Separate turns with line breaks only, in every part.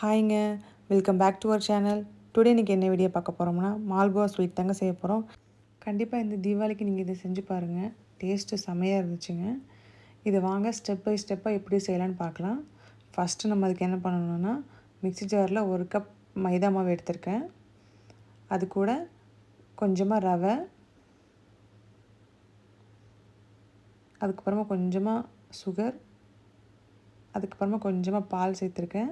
ஹாய்ங்க welcome back to our channel. Today இன்றைக்கி என்ன video பார்க்க போகிறோம்னா மால்கோவா ஸ்வீட் தாங்க செய்ய போகிறோம் கண்டிப்பாக இந்த தீபாவளிக்கு நீங்கள் இதை செஞ்சு பாருங்கள் டேஸ்ட்டு செமையாக இருந்துச்சுங்க. இதை வாங்க ஸ்டெப் பை ஸ்டெப்பாக எப்படி செய்யலான்னு பார்க்கலாம். ஃபஸ்ட்டு நம்ம அதுக்கு என்ன பண்ணணும்னா மிக்ஸி ஜாரில் ஒரு கப் மைதா மாவு எடுத்திருக்கேன். அது கூட கொஞ்சமாக ரவை. அதுக்கப்புறமா கொஞ்சமாக சுகர் அதுக்கப்புறமா கொஞ்சமாக பால் சேர்த்துருக்கேன்.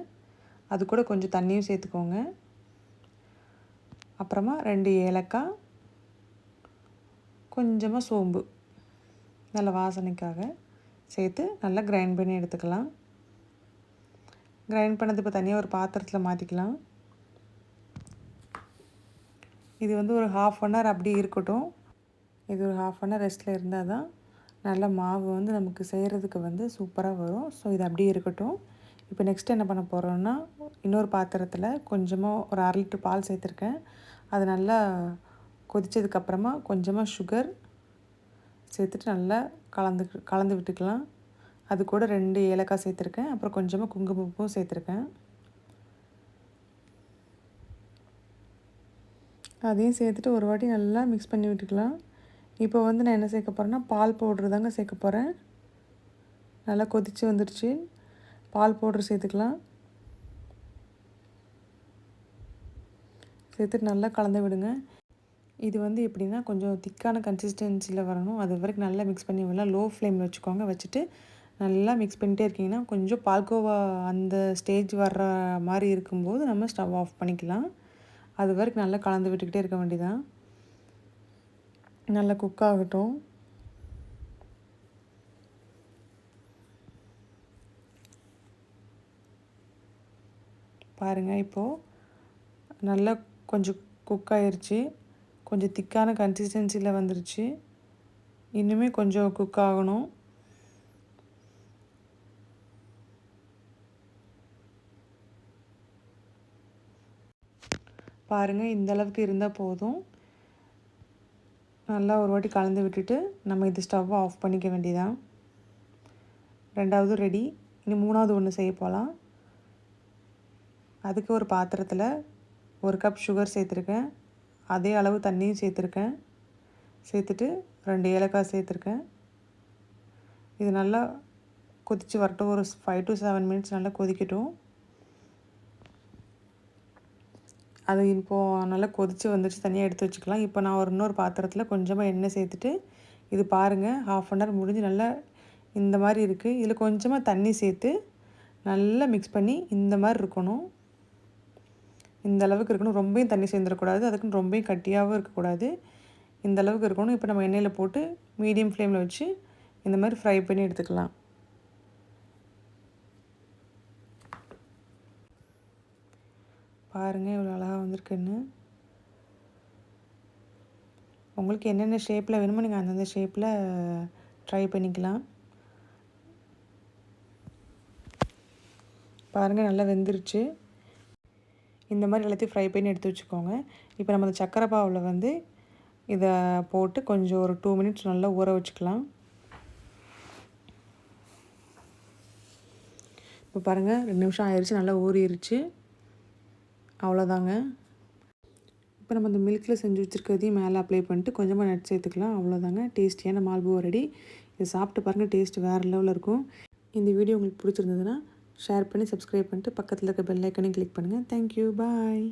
அது கூட கொஞ்சம் தண்ணியும் சேர்த்துக்கோங்க. அப்புறமா ரெண்டு ஏலக்காய் கொஞ்சமாக சோம்பு நல்ல வாசனைக்காக சேர்த்து நல்லா கிரைண்ட் பண்ணி எடுத்துக்கலாம். கிரைண்ட் பண்ணது இப்போ தனியாக ஒரு பாத்திரத்தில் மாற்றிக்கலாம் இது வந்து ஒரு ஹாஃப் அன் ஹவர் அப்படி இருக்கட்டும். இது ஒரு ஹாஃப் அன் ஹவர் ரெஸ்ட்டில் இருந்தால் தான் நல்ல மாவு வந்து நமக்கு செய்கிறதுக்கு வந்து சூப்பராக வரும். ஸோ இது அப்படியே இருக்கட்டும். இப்போ நெக்ஸ்ட் என்ன பண்ண போகிறோன்னா இன்னொரு பாத்திரத்தில் கொஞ்சமாக ஒரு அரை லிட்டர் பால் சேர்த்துருக்கேன். அது நல்லா கொதித்ததுக்கப்புறமா கொஞ்சமாக சுகர் சேர்த்துட்டு நல்லா கலந்து கலந்து விட்டுக்கலாம். அது கூட ரெண்டு ஏலக்காய் சேர்த்துருக்கேன். அப்புறம் கொஞ்சமாக குங்குமப்பூவும் சேர்த்துருக்கேன். அதையும் சேர்த்துட்டு ஒரு வாட்டி நல்லா மிக்ஸ் பண்ணி விட்டுக்கலாம். இப்போ வந்து நான் என்ன சேர்க்க போகிறேன்னா பால் பவுட்ரு தாங்க சேர்க்க போகிறேன் நல்லா கொதித்து வந்துடுச்சு பால் பவுட்ரு சேர்த்துக்கலாம். சேர்த்துட்டு நல்லா கலந்து விடுங்க. இது வந்து எப்படின்னா கொஞ்சம் திக்கான கன்சிஸ்டன்சியில் வரணும். அது வரைக்கும் நல்லா மிக்ஸ் பண்ணி விடலாம் லோ ஃப்ளேமில் வச்சுக்கோங்க. வச்சுட்டு நல்லா மிக்ஸ் பண்ணிட்டே இருக்கீங்கன்னா கொஞ்சம் பால்கோவா அந்த ஸ்டேஜ் வர்ற மாதிரி இருக்கும்போது நம்ம ஸ்டவ் ஆஃப் பண்ணிக்கலாம். அது வரைக்கும் நல்லா கலந்து விட்டுக்கிட்டே இருக்க வேண்டியதான் நல்லா குக் ஆகட்டும். பாருங்கள் இப்போது நல்லா கொஞ்சம் குக் ஆயிடுச்சு கொஞ்சம் திக்கான கன்சிஸ்டன்சியில் வந்துருச்சு. இன்னுமே கொஞ்சம் குக் ஆகணும். பாருங்கள் இந்த அளவுக்கு இருந்தால் போதும். நல்லா ஒரு வாட்டி கலந்து விட்டுட்டு நம்ம இது ஸ்டவ்வை ஆஃப் பண்ணிக்க வேண்டியதான் ரெண்டாவது ரெடி இன்னும் மூணாவது ஒன்று செய்ய போகலாம் அதுக்கு ஒரு பாத்திரத்தில் ஒரு கப் சுகர் சேர்த்துருக்கேன். அதே அளவு தண்ணியும் சேர்த்துருக்கேன். சேர்த்துட்டு ரெண்டு ஏலக்காய் சேர்த்துருக்கேன். இது நல்லா கொதித்து வரட்டும். ஒரு ஃபைவ் டு செவன் மினிட்ஸ் நல்லா கொதிக்கட்டும். அது இப்போது நல்லா கொதித்து வந்துடுச்சு தனியாக எடுத்து வச்சுக்கலாம். இப்போ நான் ஒரு இன்னொரு பாத்திரத்தில் கொஞ்சமாக எண்ணெய் சேர்த்துட்டு இது பாருங்கள் ஹாஃப் அன் ஹவர் முடிஞ்சு நல்லா இந்த மாதிரி இருக்குது இதில் கொஞ்சமாக தண்ணி சேர்த்து நல்லா மிக்ஸ் பண்ணி இந்த மாதிரி இருக்கணும். இந்த அளவுக்கு இருக்கணும். ரொம்பையும் தண்ணி சேர்ந்துடக்கூடாது. அதுக்குன்னு ரொம்பையும் கட்டியாகவும் இருக்கக்கூடாது. இந்த அளவுக்கு இருக்கணும். இப்போ நம்ம எண்ணெயில் போட்டு மீடியம் ஃப்ளேமில் வச்சு இந்த மாதிரி ஃப்ரை பண்ணி எடுத்துக்கலாம். பாருங்கள் இவ்வளோ அழகாக வந்திருக்குன்னு. உங்களுக்கு என்னென்ன ஷேப்பில் வேணுமோ நீங்கள் அந்தந்த ஷேப்பில் ட்ரை பண்ணிக்கலாம். பாருங்கள் நல்லா வெந்துருச்சு. இந்த மாதிரி எல்லாத்தையும் ஃப்ரை பண்ணி எடுத்து வச்சுக்கோங்க. இப்போ நம்ம அந்த சக்கரை பாவில் வந்து இதை போட்டு கொஞ்சம் ஒரு டூ மினிட்ஸ் நல்லா ஊற வச்சுக்கலாம். இப்போ பாருங்கள் ரெண்டு நிமிஷம் ஆயிடுச்சு நல்லா ஊறிடுச்சு அவ்வளோதாங்க இப்போ நம்ம அந்த மில்கில் செஞ்சு வச்சுருக்கிறதையும் மேலே அப்ளை பண்ணிட்டு கொஞ்சமாக நட் சேர்த்துக்கலாம். அவ்வளோதாங்க டேஸ்டியான மால்பூ ரெடி இதை சாப்பிட்டு பாருங்கள் டேஸ்ட் வேறு லெவலில் இருக்கும். இந்த வீடியோ உங்களுக்கு பிடிச்சிருந்ததுன்னா ஷேர் பண்ணி சப்ஸ்கிரைப் பண்ணிட்டு பக்கத்தில் இருக்க பெல் ஐக்கனையும் கிளிக் பண்ணுங்கள் தேங்க்யூ பாய்